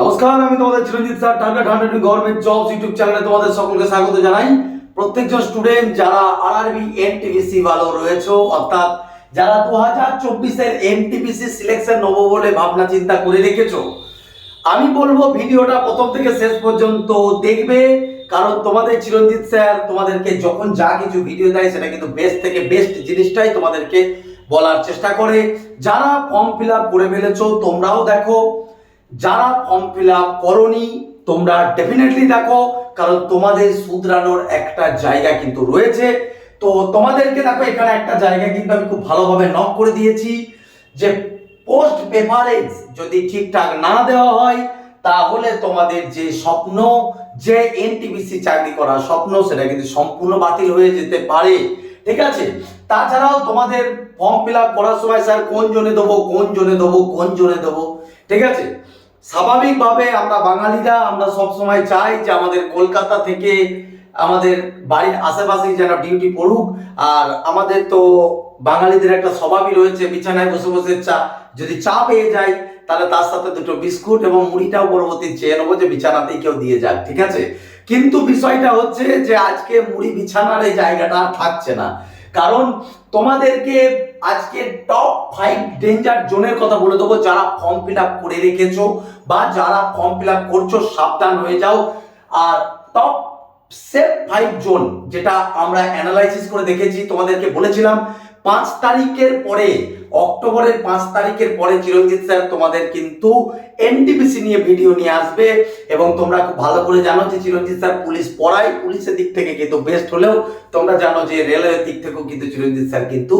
নমস্কার, আমি তোমাদের Chiranjit sir, target hundred government jobs YouTube চ্যানেলে তোমাদের সকলকে স্বাগত জানাই। প্রত্যেকজন স্টুডেন্ট যারা আর আর আরআরবি এনটিপিসি ভালো রয়েছে, অর্থাৎ যারা দু হাজার চব্বিশের এনটিপিসি সিলেকশন নেব বলে ভাবনা চিন্তা করে রেখেছো, আমি বলব ভিডিওটা প্রথম থেকে শেষ পর্যন্ত দেখবে, কারণ তোমাদের চিরঞ্জিত স্যার তোমাদেরকে যখন যা কিছু ভিডিও দেয়, সেটা কিন্তু বেস্ট থেকে বেস্ট জিনিসটাই তোমাদেরকে বলার চেষ্টা করে। যারা ফর্ম ফিল আপ করে ফেলেছো, তোমরাও দেখো যারা ফর্ম ফিল আপ করনি, তোমরা ডেফিনেটলি দেখো, কারণ তোমাদের শুধরানোর একটা জায়গা কিন্তু রয়েছে। তো তোমাদেরকে দেখো, এখানে একটা জায়গা কিন্তু আমি খুব ভালোভাবে নক করে দিয়েছি, যে পোস্ট পেপারেজ যদি ঠিকঠাক না দেওয়া হয়, তাহলে তোমাদের যে স্বপ্ন, যে এনটিপিসি চাকরি করার স্বপ্ন, সেটা কিন্তু সম্পূর্ণ বাতিল হয়ে যেতে পারে। ঠিক আছে? তাছাড়াও তোমাদের ফর্ম ফিল আপ করার সময়, স্যার, কোন জনে দেবো, কোন জনে দেবো, কোন জনে দেবো? ঠিক আছে? স্বাভাবিকভাবে আমরা বাঙালিরা, আমরা সব সময় চাই যে আমাদের কলকাতা থেকে আমাদের বাড়ির আশেপাশেই যেন ডিউটি পড়ুক। আর আমাদের তো বাঙালিদের একটা স্বভাবই রয়েছে, বিছানায় বসে বসে চা, যদি চা পেয়ে যায় তাহলে তার সাথে দুটো বিস্কুট এবং মুড়িটাও পরবর্তী চেয়ে নেব যে বিছানাতেই কেউ দিয়ে যাক, ঠিক আছে? কিন্তু বিষয়টা হচ্ছে যে আজকে মুড়ি বিছানার এই জায়গাটা থাকছে না। কারণ তোমাদেরকে আজকে টপ ফাইভ ডেঞ্জার জোনের কথা বলে দেবো। যারা ফর্ম ফিল আপ করে রেখেছো বা যারা ফর্ম ফিল আপ করছ, সাবধান হয়ে যাও। আর টপ সেফ ফাইভ জোন, যেটা আমরা অ্যানালাইসিস করে দেখেছি, তোমাদেরকে বলেছিলাম। পাঁচ তারিখের পরে, অক্টোবরের পাঁচ তারিখের পরে চিরঞ্জিৎ স্যার তোমাদের কিন্তু এনটিপিসি নিয়ে ভিডিও নিয়ে আসবে এবং তোমরা খুব ভালো করে জানো যে চিরঞ্জিত স্যার পুলিশ পড়ায়, পুলিশের দিক থেকে কিন্তু বেস্ট হলেও তোমরা জানো যে রেলওয়ের দিক থেকেও কিন্তু চিরঞ্জিৎ স্যার কিন্তু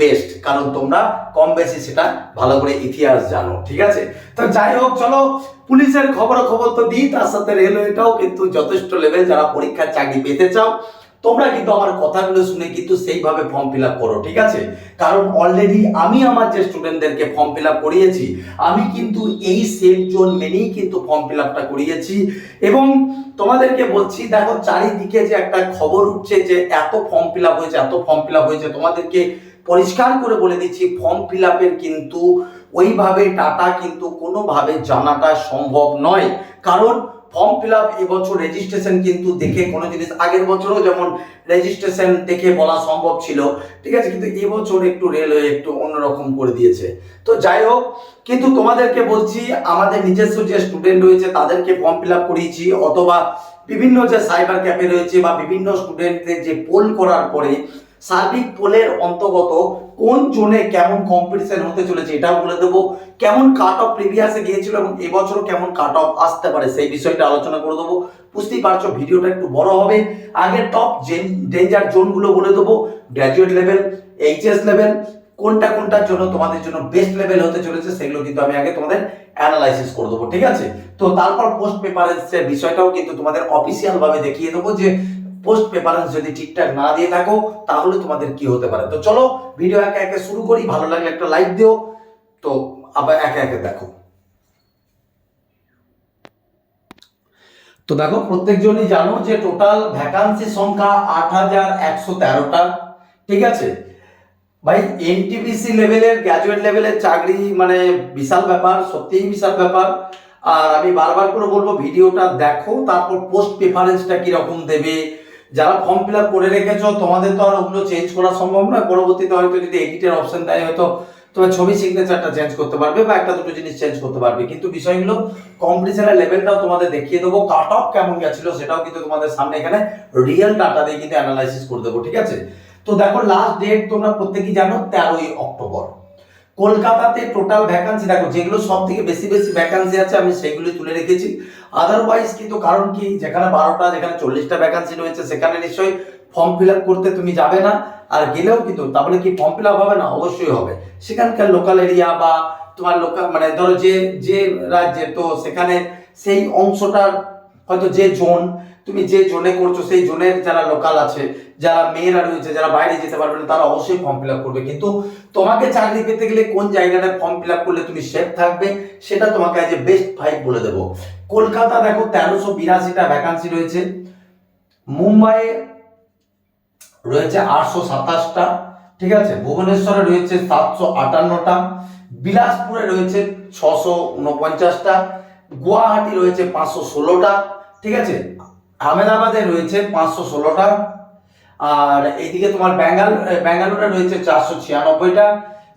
বেস্ট কারণ তোমরা কম বেশি সেটা ভালো করে ইতিহাস জানো, ঠিক আছে? তো যাই হোক, চলো, পুলিশের খবর খবর তো দিই, তার সাথে রেলওয়েটাও কিন্তু যথেষ্ট লেভেল যারা পরীক্ষার চাকরি পেতে চাও, তোমরা কিন্তু আমার কথাগুলো শুনে কিন্তু সেইভাবে ফর্ম ফিল করো, ঠিক আছে? কারণ অলরেডি আমি আমার যে স্টুডেন্টদেরকে ফর্ম ফিল করিয়েছি, আমি কিন্তু এই সেফ জোন মেনেই কিন্তু ফর্ম ফিল করিয়েছি। এবং তোমাদেরকে বলছি, দেখো, চারিদিকে যে একটা খবর উঠছে যে এত ফর্ম ফিল হয়েছে, এত ফর্ম ফিল হয়েছে, তোমাদেরকে পরিষ্কার করে বলে দিচ্ছি ফর্ম ফিল আপের কিন্তু ওইভাবে ডাটা কিন্তু কোনোভাবে জানাটা সম্ভব নয়। কারণ ফর্ম ফিল আপ এবছর রেজিস্ট্রেশন কিন্তু দেখে কোনো জিনিস আগের বছরও যেমন রেজিস্ট্রেশন দেখে বলা সম্ভব ছিল, ঠিক আছে? কিন্তু এবছর একটু রেলওয়ে একটু অন্যরকম করে দিয়েছে। তো যাই হোক, কিন্তু তোমাদেরকে বলছি, আমাদের নিজস্ব যে স্টুডেন্ট রয়েছে তাদেরকে ফর্ম ফিল আপ করিয়েছি, অথবা বিভিন্ন যে সাইবার ক্যাফে রয়েছে বা বিভিন্ন স্টুডেন্টদের যে পোল করার পরে সার্বিক পোলের অন্তর্গত কোন জোনে কেমন কম্পিটিশন হতে চলেছে এটাও বলে দেবো। কেমন কাট অফ প্রিভিয়াসে গিয়েছিল এবং এবছর কেমন কাট অফ আসতে পারে সেই বিষয়টা আলোচনা করে দেবো। বুঝতেই পারছ, ভিডিওটা একটু বড় হবে। আগে টপ ডেঞ্জার জোনগুলো বলে দেবো। গ্র্যাজুয়েট লেভেল এইচএস লেভেল কোনটা কোনটার জন্য তোমাদের জন্য বেস্ট লেভেল হতে চলেছে সেগুলো কিন্তু আমি আগে তোমাদের অ্যানালাইসিস করে দেবো, ঠিক আছে? তো তারপর পোস্ট পেপারের বিষয়টাও কিন্তু তোমাদের অফিসিয়াল ভাবে দেখিয়ে দেবো যে পোস্ট পেপারেন্স যদি ঠিকঠাক না দিয়ে থাকো, তাহলে তোমাদের কি হতে পারে? তো চলো ভিডিও একে একে শুরু করি। ভালো লাগলে একটা লাইক দিও। তো আবার একে একে দেখো। তো দেখো, প্রত্যেকজনই জানো যে টোটাল ভ্যাকান্সি সংখ্যা আট হাজার একশো তেরোটা। ঠিক আছে? ভাই এনটিপিসি লেভেলের গ্র্যাজুয়েট লেভেলের চাকরি মানে বিশাল ব্যাপার, সত্যিই বিশাল ব্যাপার। আর আমি বারবার করে বলব ভিডিওটা দেখো, তারপর পোস্ট প্রেফারেন্সটা কীরকম দেবে যারা ফর্ম ফিল আপ করে রেখেছো, তোমাদের তো আর ওগুলো চেঞ্জ করা সম্ভব নয়। পরবর্তীতে হয়তো যদি এডিটের অপশন দেয়, হয়তো তোমার ছবি সিগনেচারটা চেঞ্জ করতে পারবে বা একটা দুটো জিনিস চেঞ্জ করতে পারবে। কিন্তু বিষয়গুলো কম্পিটিশনের লেভেলটাও তোমাদের দেখিয়ে দেবো। কাট অফ কেমন গেছিল সেটাও কিন্তু তোমাদের সামনে এখানে রিয়েল ডাটা দিয়ে কিন্তু অ্যানালাইসিস করে দেবো, ঠিক আছে? তো দেখো লাস্ট ডেট তোমরা প্রত্যেকেই জানো তেরোই অক্টোবর। কলকাতাতে টোটাল ভ্যাকান্সি দেখো, যেগুলো সব থেকে বেশি বেশি ভ্যাকান্সি আছে, আমি সেগুলি তুলে রেখেছি। আদারওয়াইজ কিন্তু কারণ কি, যেখানে বারোটা, যেখানে চল্লিশটা ভ্যাকান্সি রয়েছে, সেখানে নিশ্চয়ই ফর্ম ফিল আপ করতে তুমি যাবে না। আর গেলেও কিন্তু তাহলে কি ফর্ম ফিল আপ হবে না? অবশ্যই হবে। সেখানকার লোকাল এরিয়া বা তোমার লোকাল মানে ধরো যে যে রাজ্যে তো সেখানে সেই অংশটার, হয়তো যে জোন তুমি যে জোনে করছ, সেই জোনের যারা লোকাল আছে, যারা মেয়েরা রয়েছে যারা বাইরে যেতে পারবে না, তারা অবশ্যই ফর্ম ফিল করবে। কিন্তু তোমাকে চাকরি পেতে গেলে কোন জায়গাটা ফর্ম ফিল করলে তুমি সেফ থাকবে, সেটা তোমাকে আজ বেস্ট ফাইভ বলে দেবো। কলকাতা দেখো, তেরোশো বিরাশিটা ভ্যাকান্সি রয়েছে। মুম্বাইয়ে রয়েছে আটশো সাতাশটা, ঠিক আছে? ভুবনেশ্বরে রয়েছে সাতশো আটান্নটা, বিলাসপুরে রয়েছে ছশো উনপঞ্চাশটা, গুয়াহাটি রয়েছে পাঁচশো ষোলোটা, ঠিক আছে? আহমেদাবাদে রয়েছে পাঁচশো ষোলোটা, আর এইদিকে তোমার ব্যাঙ্গাল, ব্যাঙ্গালোরে রয়েছে চারশো ছিয়ানব্বইটা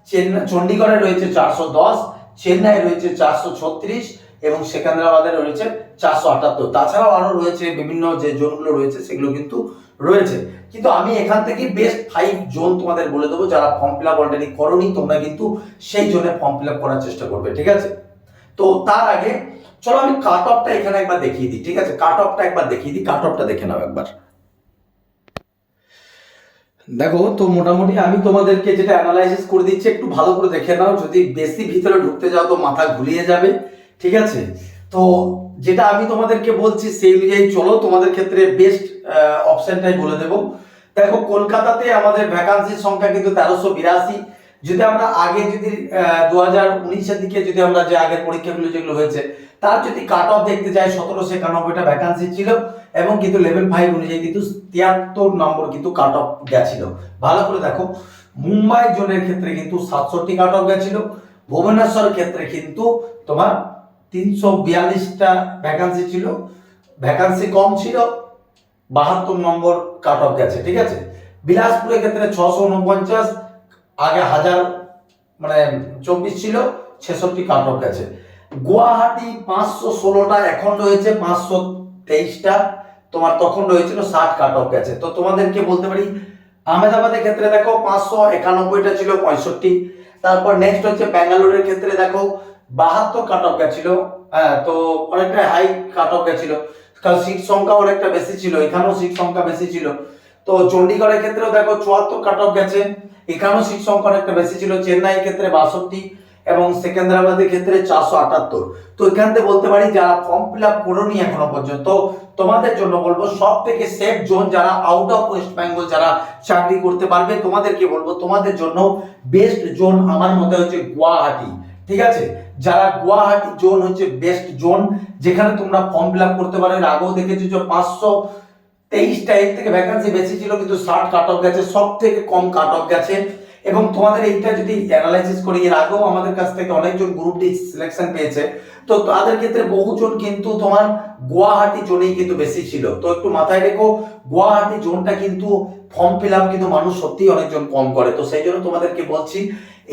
চেন্নাই চণ্ডীগড়ে রয়েছে চারশো দশ, চেন্নাই রয়েছে চারশো ছত্রিশ এবং সেকেন্দ্রাবাদে রয়েছে চারশো আটাত্তর। তাছাড়াও আরও রয়েছে বিভিন্ন যে জোনগুলো রয়েছে সেগুলো কিন্তু রয়েছে। কিন্তু আমি এখান থেকে বেস্ট ফাইভ জোন তোমাদের বলে দেবো যারা ফর্ম ফিল আপ অলরেডি করনি, তোমরা কিন্তু সেই জোনে ফর্ম ফিল আপ করার চেষ্টা করবে, ঠিক আছে? তো তার আগে চলো আমি কাট অফটা এখানে একবার দেখিয়ে দিই, ঠিক আছে? কাট অফটা একবার দেখিয়ে দিই কাট অফটা দেখে নাও একবার। দেখো, তো মোটামুটি আমি তোমাদেরকে যেটা অ্যানালাইসিস করে দিচ্ছি, একটু ভালো করে দেখে নাও। যদি বেশি ভিতরে ঢুকতে যাও তো মাথা ঘুরিয়ে যাবে, ঠিক আছে? তো যেটা আমি তোমাদেরকে বলছি, সেই অনুযায়ী চলো, তোমাদের ক্ষেত্রে বেস্ট অপশনটাই বলে দেবো। দেখো, কলকাতাতে আমাদের ভ্যাকান্সির সংখ্যা কিন্তু তেরোশো বিরাশি। যদি আমরা আগে যদি দু হাজার উনিশের দিকে যদি আমরা যে আগের পরীক্ষাগুলো যেগুলো হয়েছে, তার যদি কাট অফ দেখতে যাই, সতেরোশো একানব্বইটা ভ্যাকান্সি ছিল এবং কিন্তু লেভেল ফাইভ অনুযায়ী কিন্তু তিয়াত্তর নম্বর কিন্তু কাট অফ গেছিল। ভালো করে দেখো, মুম্বাই জোনের ক্ষেত্রে কিন্তু সাতষট্টি কাট অফ গেছিল, ভুবনেশ্বর ক্ষেত্রে কিন্তু তোমার তিনশো বিয়াল্লিশটা ভ্যাকান্সি ছিল ভ্যাকান্সি কম ছিল, বাহাত্তর নম্বর কাট অফ গেছে, ঠিক আছে? বিলাসপুরের ক্ষেত্রে ছশো উনপঞ্চাশ আগে হাজার মানে চব্বিশ ছিল, ছেষট্টি কাট অফ গেছে। গুয়াহাটি পাঁচশো ষোলোটা, এখন রয়েছে পাঁচশো তেইশটা, তোমার তখন রয়েছিল ষাট কাট অফ গেছে। তো তোমাদেরকে বলতে পারি, আহমেদাবাদের ক্ষেত্রে দেখো পাঁচশো একানব্বইটা ছিল পঁয়ষট্টি, তারপর নেক্সট হচ্ছে ব্যাঙ্গালোরের ক্ষেত্রে দেখো বাহাত্তর কাট অফ গেছিল হ্যাঁ তো অনেকটা হাই কাট অফ গেছিল। কারণ সিট সংখ্যা অনেকটা বেশি ছিল, এখানেও সিট সংখ্যা বেশি ছিল। তো চণ্ডীগড়ের ক্ষেত্রেও দেখো চুয়াত্তর কাট অফ গেছে। এখানেও সিট সংখ্যা অনেকটা বেশি ছিল চেন্নাইয়ের ক্ষেত্রে বাষট্টি এবং সেকেন্দ্রাবাদের ক্ষেত্রে চারশো আটাত্তর। তো এখান থেকে বলতে পারি, যারা ফর্ম ফিল আপ করোনি এখনও পর্যন্ত, তোমাদের জন্য বলব সব থেকে সেফ জোন যারা আউট অফ ওয়েস্ট বেঙ্গল যারা চাকরি করতে পারবে, তোমাদেরকে বলব, তোমাদের জন্য বেস্ট জোন আমার মতে হচ্ছে গুয়াহাটি। ঠিক আছে? যারা গুয়াহাটি জোন হচ্ছে বেস্ট জোন যেখানে তোমরা ফর্ম ফিল আপ করতে পারো আগেও দেখেছ যে পাঁচশো তেইশটা এর থেকে ভ্যাকান্সি বেশি ছিল, কিন্তু ষাট কাট অফ গেছে সব থেকে কম কাট অফ গেছে। এবং তোমাদের এইটা যদি অ্যানালাইসিস করি এর আগেও আমাদের কাছ থেকে অনেকজন গ্রুপ ডি সিলেকশন পেয়েছে। তো তাদের ক্ষেত্রে বহুজন কিন্তু তোমার গুয়াহাটি জোনেই কিন্তু বেশি ছিল। তো একটু মাথায় রেখো, গুয়াহাটি জোনটা কিন্তু ফর্ম ফিল আপ কিন্তু মানুষ সত্যিই অনেকজন কম করে। তো সেই জন্য তোমাদেরকে বলছি,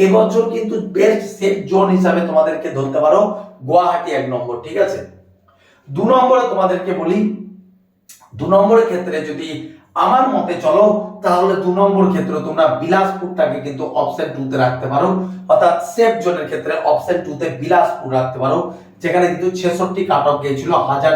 এবছর কিন্তু বেস্ট সেফ জোন হিসাবে তোমাদেরকে ধরতে পারো, গুয়াহাটি এক নম্বর, ঠিক আছে? দু নম্বরে তোমাদেরকে বলি দু নম্বরের ক্ষেত্রে যদি আমার মতে চলো, তাহলে দু নম্বর ক্ষেত্রে তোমরা বিলাসপুরটাকে কিন্তু অপশন টুতে রাখতে পারো। অর্থাৎ সেফ জোনের ক্ষেত্রে অপশন টুতে বিলাসপুর রাখতে পারো। যেখানে কিন্তু ছেষট্টি কাট অফ গিয়েছিল হাজার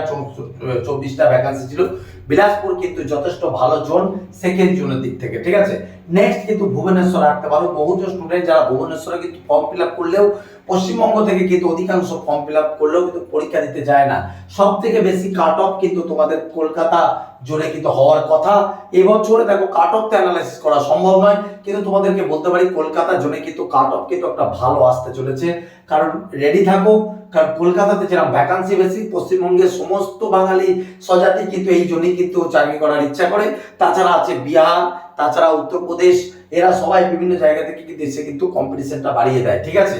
চব্বিশটা ভ্যাকান্সি ছিল। বিলাসপুর কিন্তু যথেষ্ট ভালো জোন সেকেন্ড জোনের দিক থেকে, ঠিক আছে? নেক্সট কিন্তু ভুবনেশ্বর রাখতে পারো। বহুজন স্টুডেন্ট যারা ভুবনেশ্বরে কিন্তু ফর্ম ফিল আপ করলেও, পশ্চিমবঙ্গ থেকে কিন্তু অধিকাংশ ফর্ম ফিল আপ করলেও কিন্তু পরীক্ষা দিতে যায় না। সব থেকে বেশি কাট অফ কিন্তু তোমাদের কলকাতা জোনে কিন্তু হওয়ার কথা। এবছরে দেখো কাট অফ তো অ্যানালাইসিস করা সম্ভব নয়, কিন্তু তোমাদেরকে বলতে পারি, কলকাতা জোনে কিন্তু কাট অফ কিন্তু একটা ভালো আসতে চলেছে। কারণ রেডি থাকো কারণ কলকাতাতে যেরকম ভ্যাকান্সি বেশি, পশ্চিমবঙ্গের সমস্ত বাঙালি স্বজাতি কিন্তু এই জন্যই কিন্তু চাকরি করার ইচ্ছা করে। তাছাড়া আছে বিহার, তাছাড়া উত্তরপ্রদেশ, এরা সবাই বিভিন্ন জায়গা থেকে কিন্তু এসে কিন্তু কম্পিটিশনটা বাড়িয়ে দেয়, ঠিক আছে?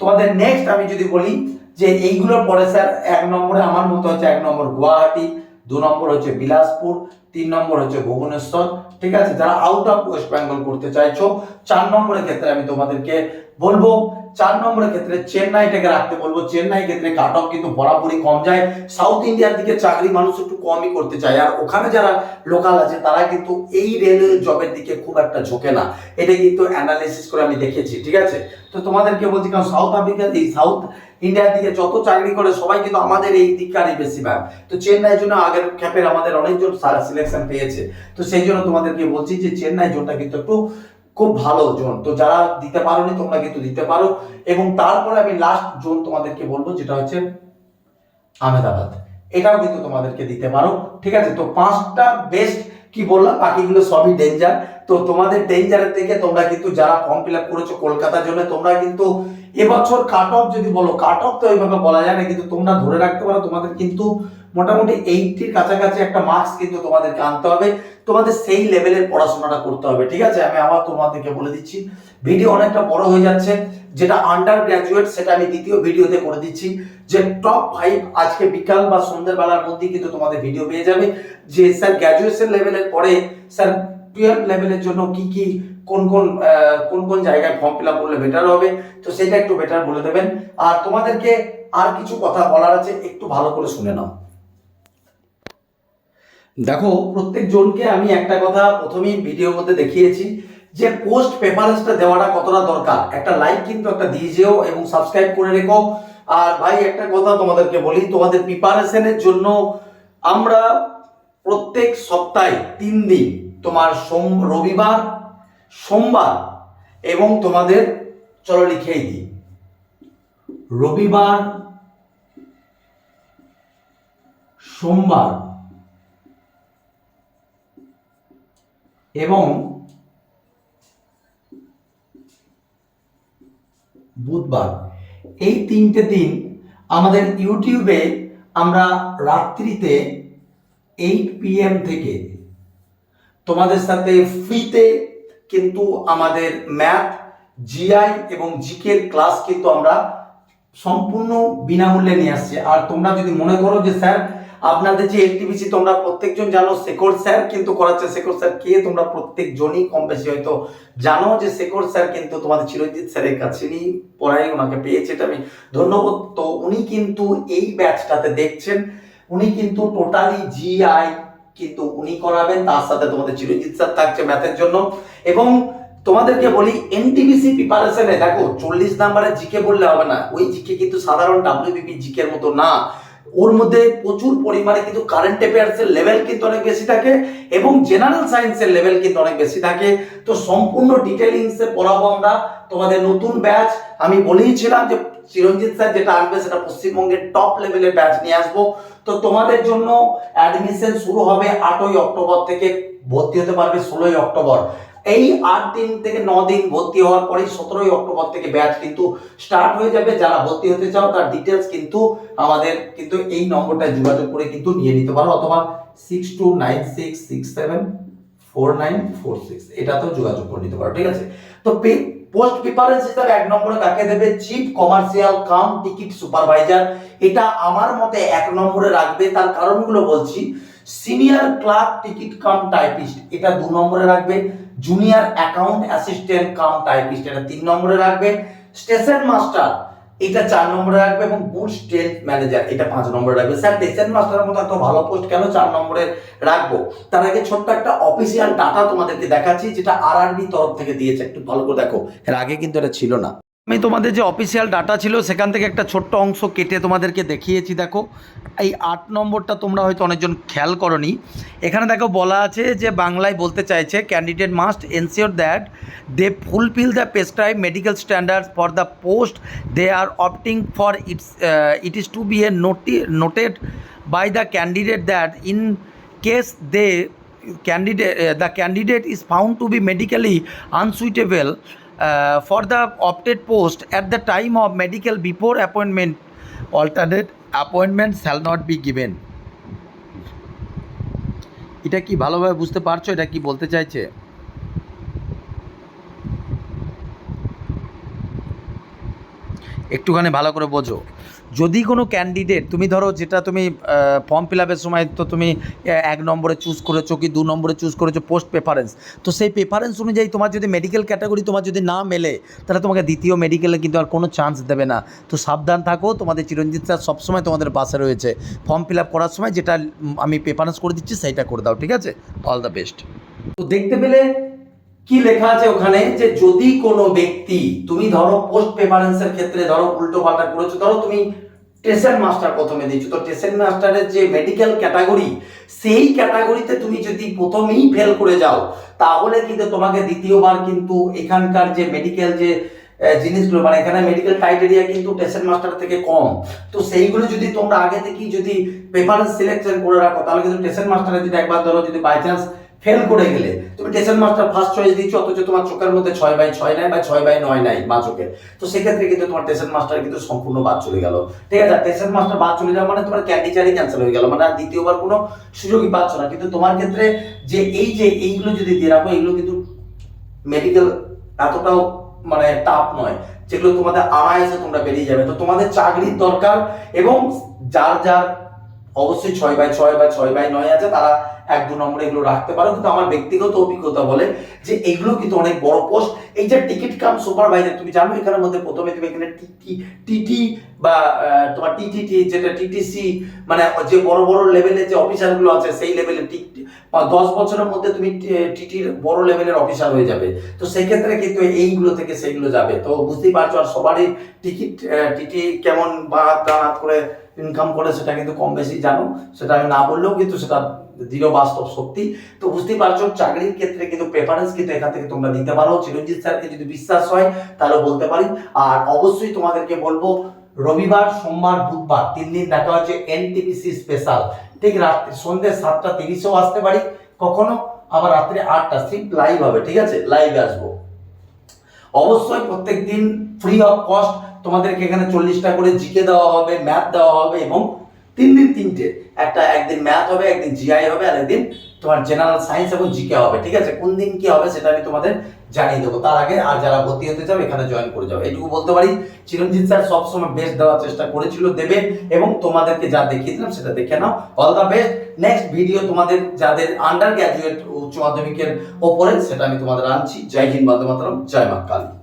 তোমাদের নেক্সট আমি যদি বলি যে এইগুলোর পরে স্যার এক নম্বরে আমার মতো হচ্ছে এক নম্বর গুয়াহাটি, দু নম্বর হচ্ছে বিলাসপুর তিন নম্বর হচ্ছে ভুবনেশ্বর, ঠিক আছে? যারা আউট অফ ওয়েস্ট বেঙ্গল করতে চাইছো, চার নম্বরের ক্ষেত্রে আমি তোমাদেরকে বলব, চার নম্বরের ক্ষেত্রে চেন্নাইটাকে রাখতে বলব। চেন্নাই ক্ষেত্রে কাট অফ কিন্তু বরাবরই কম যায়। সাউথ ইন্ডিয়ার দিকে চাকরি মানুষ একটু কমই করতে চায়। আর ওখানে যারা লোকাল আছে, তারা কিন্তু এই রেলওয়ে জবের দিকে খুব একটা ঝোঁকে না। এটা কিন্তু অ্যানালিসিস করে আমি দেখেছি, ঠিক আছে? তো তোমাদেরকে বলছি, কারণ সাউথ আফ্রিকা এই সাউথ ইন্ডিয়ার দিকে যত চাকরি করে, সবাই কিন্তু আমাদের এই দিককারই বেশিরভাগ। তো চেন্নাইয়ের জন্য আগের খ্যাপের আমাদের অনেকজন সিলেকশন পেয়েছে। তো সেই জন্য তোমাদেরকে বলছি যে চেন্নাই জোনটা কিন্তু একটু খুব ভালো জোন। তো যারা দিতে পারোনি, তোমরা কিন্তু দিতে পারো। এবং তারপরে আমি লাস্ট জোন তোমাদেরকে বলব, যেটা হচ্ছে আহমেদাবাদ। এটাও কিন্তু তোমাদেরকে দিতে পারো। ঠিক আছে? তো পাঁচটা বেস্ট কি বললাম? বাকিগুলো সবই ডেঞ্জার তো তোমাদের ডেঞ্জারের থেকে তোমরা কিন্তু যারা ফর্ম ফিল আপ করেছ কলকাতার জন্য, তোমরা কিন্তু এবছর কাট অফ যদি বলো কাট অফ তো ওইভাবে বলা যায় না, কিন্তু তোমরা ধরে রাখতে পারো, তোমাদের কিন্তু মোটামুটি এইটির কাছাকাছি একটা মার্কস কিন্তু তোমাদেরকে আনতে হবে। তোমাদের সেই লেভেলের পড়াশোনাটা করতে হবে, ঠিক আছে? আমি আবার তোমাদেরকে বলে দিচ্ছি ভিডিও অনেকটা বড় হয়ে যাচ্ছে। যেটা আন্ডার গ্র্যাজুয়েট সেটা আমি দ্বিতীয় ভিডিওতে করে দিচ্ছি, যে টপ ফাইভ আজকে বিকাল বা সন্ধ্যেবেলার মধ্যে কিন্তু তোমাদের ভিডিও পেয়ে যাবে। যে স্যার গ্র্যাজুয়েশন লেভেলের পরে স্যার টুয়েলভ লেভেলের জন্য কি কি কোন কোন কোন কোন জায়গায় ফর্ম ফিল আপ করলে বেটার হবে, তো সেটা একটু বেটার বলে দেবেন। আর তোমাদেরকে আর কিছু কথা বলার আছে, একটু ভালো করে শুনে নাও। দেখো প্রত্যেক জনকে আমি একটা কথা প্রথমেই ভিডিওর মধ্যে দেখিয়েছি, যে পোস্ট পেপারেন্সটা দেওয়াটা কতটা দরকার। একটা লাইক কিন্তু একটা দিয়ে যেও এবং সাবস্ক্রাইব করে রেখো। আর ভাই, একটা কথা তোমাদেরকে বলি, তোমাদের প্রিপারেশনের জন্য আমরা প্রত্যেক সপ্তাহে তিন দিন তোমার সোম, রবিবার সোমবার এবং তোমাদের চলো লিখেই দিই। রবিবার, সোমবার এবং বুধবার। এই তিনটে দিন আমাদের ইউটিউবে আমরা রাত্রিতে এইট পিএম থেকে তোমাদের সাথে ফ্রিতে কিন্তু আমাদের ম্যাথ জিআই এবং জিকের ক্লাস কিন্তু আমরা সম্পূর্ণ বিনামূল্যে নিয়ে আসছি। আর তোমরা যদি মনে করো যে, স্যার, আপনাদের যে এলটিবিসি তোমরা প্রত্যেকজন জানো, শেখর স্যার কিন্তু করাচ্ছে। শেখর স্যার কে? তোমরা প্রত্যেকজনই কম বেশি হয়তো জানো যে, শেখর স্যার কিন্তু তোমাদের চিরঞ্জিত স্যারের কাছে নিয়ে পড়াই ওনাকে পেয়েছে এটা আমি ধন্যবাদ। তো উনি কিন্তু এই ব্যাচটাতে দেখছেন, উনি কিন্তু টোটালি জিআই কিন্তু উনি করাবেন, তার সাথে তোমাদের চিরঞ্জিত স্যার থাকছে ম্যাথের জন্য। এবং তোমাদেরকে বলি এনটিবিসি প্রিপারেশনে দেখো চল্লিশ নাম্বারের জিকে বললে হবে না। ওই জিকে কিন্তু সাধারণ ডাব্লিউবিপি জিকের মতো না। ওর মধ্যে প্রচুর পরিমাণে কিন্তু কারেন্ট অ্যাফেয়ার্সের লেভেল কিন্তু অনেক বেশি থাকে এবং জেনারেল সায়েন্সের লেভেল কিন্তু অনেক বেশি থাকে। তো সম্পূর্ণ ডিটেলিংসে পড়াবো আমরা তোমাদের নতুন ব্যাচ আমি বলেইছিলাম যে চিরঞ্জিত স্যার যেটা আসবে সেটা পশ্চিমবঙ্গের টপ লেভেলের ব্যাচ নিয়ে আসব। তো তোমাদের জন্য অ্যাডমিশন শুরু হবে আটই অক্টোবর থেকে ভর্তি হতে পারবে ষোলোই অক্টোবর। এই আট দিন থেকে ন দিন ভর্তি হওয়ার পরে সতেরোই অক্টোবর থেকে ব্যাচ কিন্তু স্টার্ট হয়ে যাবে। যারা ভর্তি হতে চাও, তার ডিটেলস কিন্তু আমাদের কিন্তু এই নম্বরটা যোগাযোগ করে কিন্তু নিয়ে নিতে পারো অথবা six two nine six six seven four nine four six এটাতেও যোগাযোগ করে নিতে পারো, ঠিক আছে? তো পোস্ট প্রিপারেন্স হিসাবে এক নম্বরে কাকে দেবে chief commercial cum ticket supervisor এটা আমার মতে এক নম্বরে রাখবে, তার কারণগুলো বলছি। Senior clerk ticket cum typist এটা দু নম্বরে রাখবে। Junior account assistant cum typist এটা তিন নম্বরে রাখবে। স্টেশন মাস্টার এটা চার নম্বরে রাখবে এবং গুড স্টেট ম্যানেজার এটা পাঁচ নম্বরে রাখবে। স্যার স্টেশন মাস্টারের মতো এত ভালো পোস্ট কেন চার নম্বরে রাখব? তার আগে ছোট্ট একটা অফিসিয়াল ডাটা তোমাদেরকে দেখাচ্ছি, যেটা আরআরবি তরফ থেকে দিয়েছে। একটু ভালো করে দেখো। এর আগে কিন্তু এটা ছিল না। আমি তোমাদের যে অফিসিয়াল ডাটা ছিল সেখান থেকে একটা ছোট্ট অংশ কেটে তোমাদেরকে দেখিয়েছি দেখো। এই আট নম্বরটা তোমরা হয়তো অনেকজন খেয়াল করনি। এখানে দেখো বলা আছে যে বাংলায় বলতে চাইছে candidate must ensure that they fulfil the prescribe medical standard for the post they are opting for it's it is to be a note noted by the candidate that in case they candidate the candidate is found to be unsuitable uh, for the opted post at the time of medical before appointment alternate appointment shall not be given এটা কি ভালোভাবে বুঝতে পারছ? এটা কি বলতে চাইছে? একটুখানি ভালো করে বোঝো। যদি কোনো ক্যান্ডিডেট তুমি ধরো যেটা তুমি ফর্ম ফিল আপের সময় তো তুমি এক নম্বরে চুজ করেছ কি দু নম্বরে চুজ করেছ পোস্ট প্রেফারেন্স তো সেই প্রেফারেন্স অনুযায়ী তোমার যদি মেডিকেল ক্যাটাগরি তোমার যদি না মেলে, তাহলে তোমাকে দ্বিতীয় মেডিকেলে কিন্তু আর কোনো চান্স দেবে না। তো সাবধান থাকো, তোমাদের চিরঞ্জিত স্যার সবসময় তোমাদের পাশে রয়েছে। ফর্ম ফিল আপ করার সময় যেটা আমি প্রেফারেন্স করে দিচ্ছি সেইটা করে দাও, ঠিক আছে? অল দ্য বেস্ট তো দেখতে পেলে কি লেখা আছে ওখানে? যে যদি কোনো ব্যক্তি, তুমি ধরো পোস্ট প্রেফারেন্সের ক্ষেত্রে ধরো উল্টো পাল্টা করেছ, ধরো তুমি টেসেন মাস্টার প্রথমে দিচ্ছ তো টেসেন মাস্টারের যে মেডিকেল ক্যাটাগরি সেই ক্যাটাগরিতে তুমি যদি প্রথমেই ফেল করে যাও, তাহলে কিন্তু তোমাকে দ্বিতীয়বার কিন্তু এখানকার যে মেডিকেল যে জিনিসগুলো মানে এখানে মেডিকেল ক্রাইটেরিয়া কিন্তু টেসেন মাস্টার থেকে কম। তো সেইগুলো যদি তোমরা আগে থেকেই যদি প্রেফারেন্স সিলেকশন করে রাখো, তাহলে কিন্তু টেসেন মাস্টারে যদি একবার ধরো যদি বাই চান্স ফেল করে গেলে, তুমি টেশন মাস্টার ফার্স্ট চয়েস দিচ্ছ, অথচ তোমার চোখের মধ্যে ছয় বাই ছয় নাই বা ছয় বাই নয় নাই মা চোখে তো সেক্ষেত্রে কিন্তু তোমার টেশন মাস্টার কিন্তু সম্পূর্ণ বাদ চলে গেল। ঠিক আছে টেশন মাস্টার বাদ চলে যাওয়া মানে তোমার ক্যান্ডিচারই ক্যান্সেল হয়ে গেল। মানে আর দ্বিতীয়বার কোনো সুযোগই পাচ্ছ না। কিন্তু তোমার ক্ষেত্রে যে এই যে এইগুলো যদি দিয়ে রাখো, এগুলো কিন্তু মেডিকেল এতটাও মানে টাফ নয়, যেগুলো তোমাদের আড়াইসে তোমরা বেরিয়ে যাবে। তো তোমাদের চাকরির দরকার এবং যার যার অবশ্যই ছয় বাই ছয় বা ছয় বাই নয় আছে, তারা এক দু নম্বরে এগুলো রাখতে পারো কিন্তু আমার ব্যক্তিগত অভিজ্ঞতা বলে যে এগুলো কিন্তু অনেক বড় পোস্ট। এই যে টিকিট কাম সুপারভাইজার, তুমি জানো এখানের মধ্যে প্রথমে তুমি এখানে টিটি বা তোমার টিটিটি, যেটা টিটিসি মানে যে বড় বড় লেভেলের যে অফিসারগুলো আছে, সেই লেভেলে দশ বছরের মধ্যে তুমি টিটির বড় লেভেলের অফিসার হয়ে যাবে। তো সেই ক্ষেত্রে কিন্তু এইগুলো থেকে সেইগুলো যাবে। তো বুঝতেই পারছ আর সবারই টিকিট টিটি কেমন বা দাঁড়াত করে ইনকাম করে সেটা কিন্তু কম বেশি জানো। সেটা আমি না বললেও কিন্তু সেটা দৃঢ় বাস্তব সত্যি। তো বুঝতেই পারছ, চাকরির ক্ষেত্রে কিন্তু প্রেফারেন্স কিন্তু এখান থেকে তোমরা দিতে পারো। চিরঞ্জিত স্যারকে যদি বিশ্বাস হয় তাহলে বলতে পারি। আর অবশ্যই তোমাদেরকে বলব, রবিবার, সোমবার, বুধবার তিন দিন দেখা হচ্ছে এনটিপিসি স্পেশাল ঠিক রাত্রি, সন্ধ্যে সাতটা, তিরিশেও আসতে পারি। কখনো? আবার রাত্রে আটটা সিট লাইভ হবে, ঠিক আছে? লাইভে আসব। অবশ্যই প্রত্যেক দিন ফ্রি অফ কস্ট তোমাদেরকে এখানে চল্লিশটা করে জিকে দেওয়া হবে ম্যাথ দেওয়া হবে এবং তিন দিন তিনটে। একটা একদিন ম্যাথ হবে, একদিন জিআই হবে আর একদিন তোমার জেনারেল সায়েন্স এবং জিকে হবে, ঠিক আছে? কোন দিন কি হবে সেটা আমি তোমাদের জানিয়ে দেবো। তার আগে আর যারা ভর্তি হতে চাও এখানে জয়েন করে যাও। এটুকু বলতে পারি, চিরঞ্জিত স্যার সবসময় বেস্ট দেওয়ার চেষ্টা করেছিল, দেবে এবং তোমাদেরকে যা দেখিয়েছিলাম সেটা দেখে নাও। All the best next video তোমাদের যাদের আন্ডার গ্র্যাজুয়েট উচ্চ মাধ্যমিকের ওপরে, সেটা আমি তোমাদের আনছি। জয় হিন্দ বন্দে মাতরম, জয় মা কালী।